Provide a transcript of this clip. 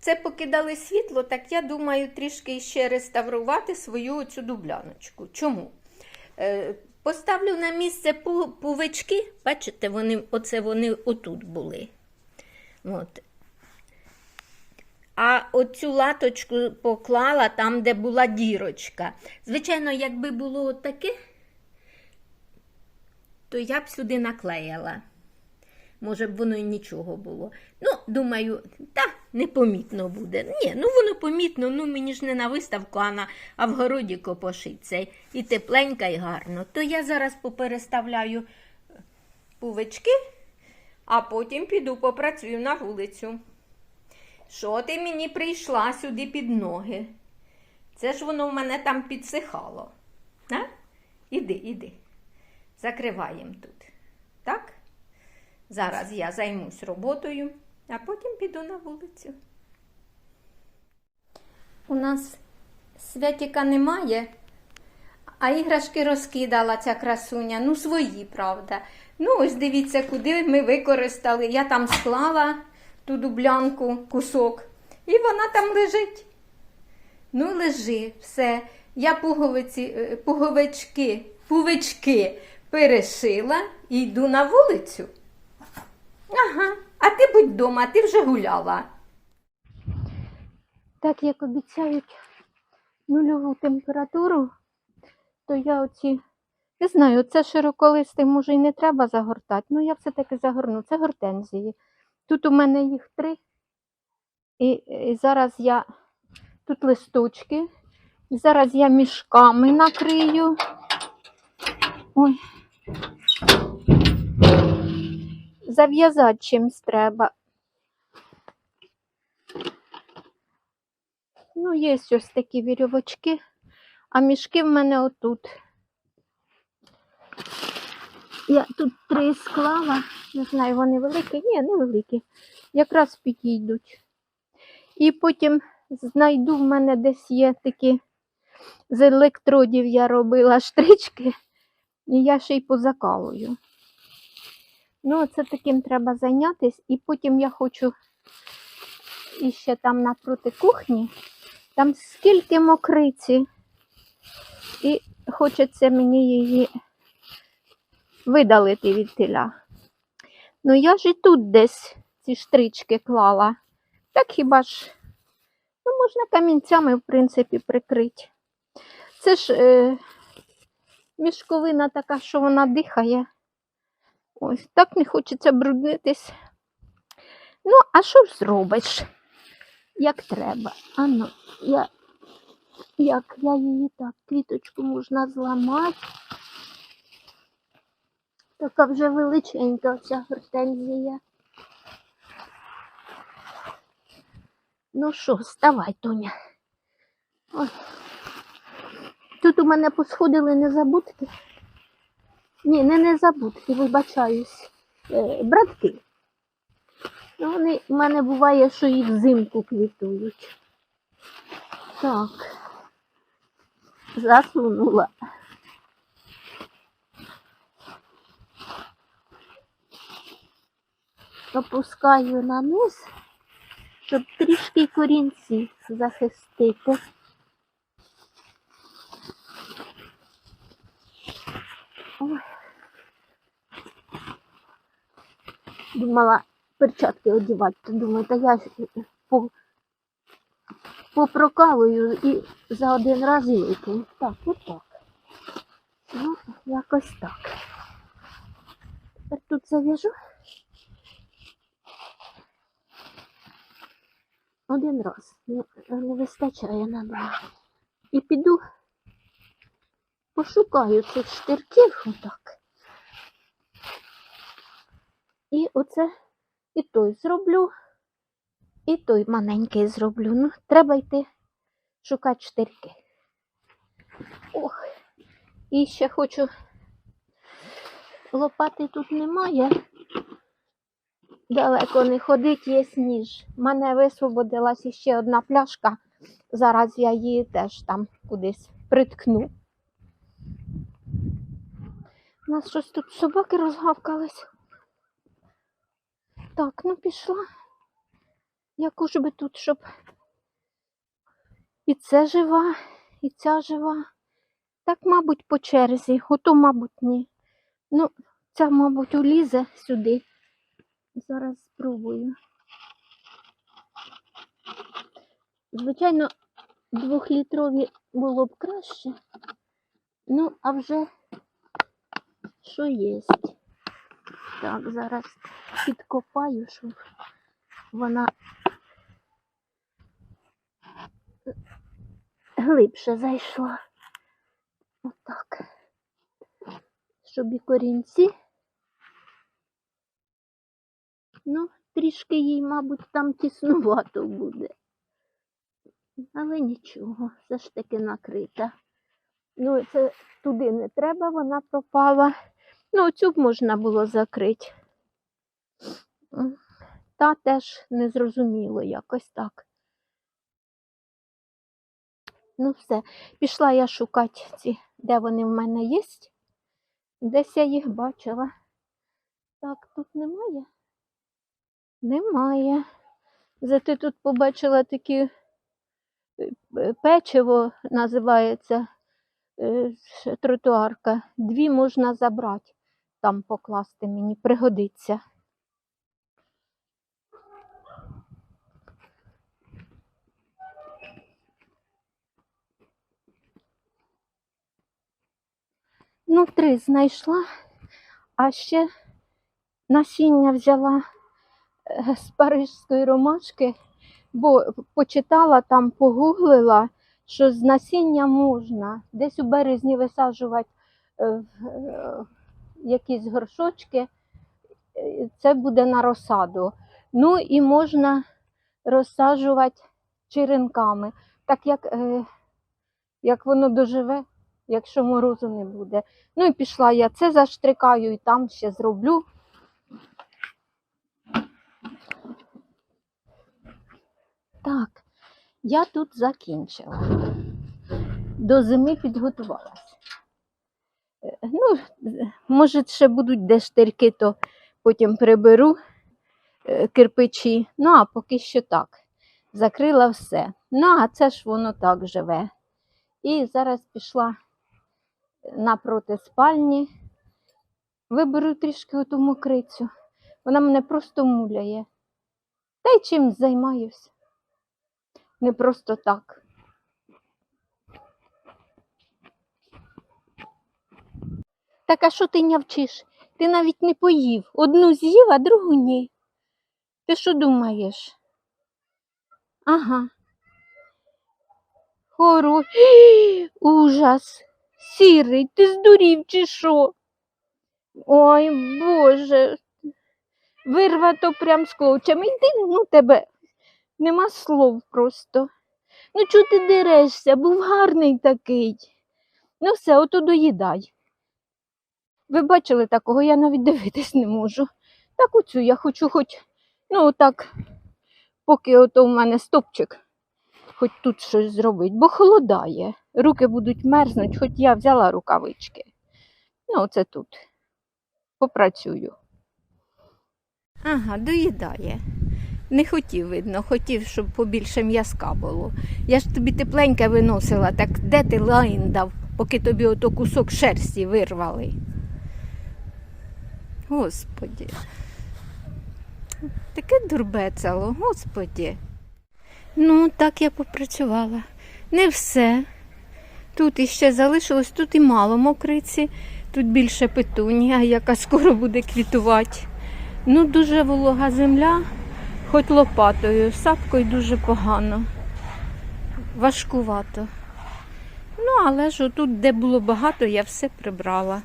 це покидали світло, так я думаю трішки ще реставрувати свою цю дубляночку. Чому? Е, Поставлю на місце пу- пувички, бачите, вони, оце вони отут були. От. А оцю латочку поклала там, де була дірочка. Звичайно, якби було таке, то я б сюди наклеїла. Може б воно і нічого було. Ну, думаю, та непомітно буде. Ні, ну воно помітно, ну мені ж не на виставку, а, на, а в городі копошиться. І тепленька, і гарно. То я зараз попереставляю пувички, а потім піду попрацюю на вулицю. Що ти мені прийшла сюди під ноги? Це ж воно в мене там підсихало. А? Іди, іди. Закриваємо тут. Так? Зараз я займусь роботою, а потім піду на вулицю. У нас святіка немає, а іграшки розкидала ця красуня. Ну, свої, правда. Ну, ось дивіться, куди ми використали. Я там склала ту дублянку, кусок, і вона там лежить. Ну, лежи, все. Я пуговиці, е, пуговички, пувички перешила і йду на вулицю. Ага, а ти будь вдома, ти вже гуляла. Так як обіцяють нульову температуру, то я оці, не знаю, це широколистий, може, і не треба загортати, ну я все-таки загорну. Це гортензії. Тут у мене їх три. І, і зараз я тут листочки. І зараз я мішками накрию. Ой. Зав'язати чимсь треба. Ну, є ось такі вірьовочки, а мішки в мене отут. Я тут три склала, не знаю, вони великі, ні, не великі. Якраз підійдуть. І потім знайду в мене десь є такі з електродів я робила штрички, і я ще й позакалую. Ну, це таким треба зайнятися, і потім я хочу іще там напроти кухні. Там скільки мокриці, і хочеться мені її видалити від теля. Ну я ж і тут десь ці штрички клала. Так хіба ж, ну, можна камінцями, в принципі, прикрити. Це ж е, мішковина така, що вона дихає. Ось так не хочеться бруднитись. Ну, а що ж зробиш? Як треба. А ну, я, як я її так, квіточку можна зламати. Така вже величенька ця гортензія. Ну що, вставай, Тоня. Ой. Тут у мене посходили незабудки. Ні, не незабудки, вибачаюсь. Е, братки. Ну, вони в мене буває, що і взимку квітують. Так. Засунула. Опускаю на низ, щоб трішки корінці захистити. Ой. Думала перчатки одягати, то думаю, та я по, попрокалую і за один раз викину. Так, отак. Ну, якось так. Тепер тут зав'яжу. Один раз. Не, не вистачає на два. І піду пошукаю цих штирків отак. І оце і той зроблю, і той маленький зроблю. Ну, треба йти шукати штирки. Ох, і ще хочу. Лопати тут немає. Далеко не ходить, є ніж. У мене висвободилась іще одна пляшка. Зараз я її теж там кудись приткну. У нас щось тут собаки розгавкались. Так, ну пішла. Ж би тут, щоб і це жива, і ця жива. Так, мабуть, по черзі, ото, мабуть, ні. Ну, ця, мабуть, улізе сюди. Зараз спробую. Звичайно, двохлітрові було б краще. Ну, а вже що є. Так, зараз підкопаю, щоб вона глибше зайшла. Отак. Щоб і корінці. Ну, трішки їй, мабуть, там тіснувато буде. Але нічого, все ж таки накрита. Ну, це туди не треба, вона пропала. Ну, цю б можна було закрити. Та теж незрозуміло якось так. Ну, все, пішла я шукати ці, де вони в мене є. Десь я їх бачила. Так, тут немає? Немає. Зате тут побачила такі е, е, печиво називається е, тротуарка. Дві можна забрати, там покласти мені, пригодиться. Ну, три знайшла, а ще насіння взяла е, з парижської ромашки, бо почитала там, погуглила, що з насіння можна десь у березні висаджувати е, е, якісь горшочки, е, це буде на розсаду. Ну і можна розсаджувати черенками, так як, е, як воно доживе, якщо морозу не буде. Ну і пішла я це заштрикаю і там ще зроблю. Так, я тут закінчила. До зими підготувалася. Ну, може, ще будуть де штирки, то потім приберу е, кирпичі. Ну, а поки що так. Закрила все. Ну, а це ж воно так живе. І зараз пішла напроти спальні. Виберу трішки оту мокрицю. Вона мене просто муляє. Та й чим займаюсь. Не просто так. Так а що ти нявчиш? Ти навіть не поїв. Одну з'їв, а другу ні. Ти що думаєш? Ага. Хоро. Ужас. Сірий, ти здурів чи що? Ой, Боже. Вирва то прям скотчем. Іди, ну тебе. Нема слов просто. Ну, чого ти дерешся? Був гарний такий. Ну, все, ото доїдай. Ви бачили такого, я навіть дивитись не можу. Так оцю я хочу хоч, ну так, поки ото в мене стопчик, хоч тут щось зробити, бо холодає. Руки будуть мерзнуть, хоч я взяла рукавички. Ну, оце тут. Попрацюю. Ага, доїдає. Не хотів, видно, хотів, щоб побільше м'язка було. Я ж тобі тепленьке виносила, так де ти лайн дав, поки тобі ото кусок шерсті вирвали. Господі. Таке дурбецало, господі. Ну, так я попрацювала. Не все. Тут іще залишилось, тут і мало мокриці, тут більше петунія, яка скоро буде квітувати. Ну, дуже волога земля, хоч лопатою, сапкою дуже погано. Важкувато. Ну, але ж отут, де було багато, я все прибрала.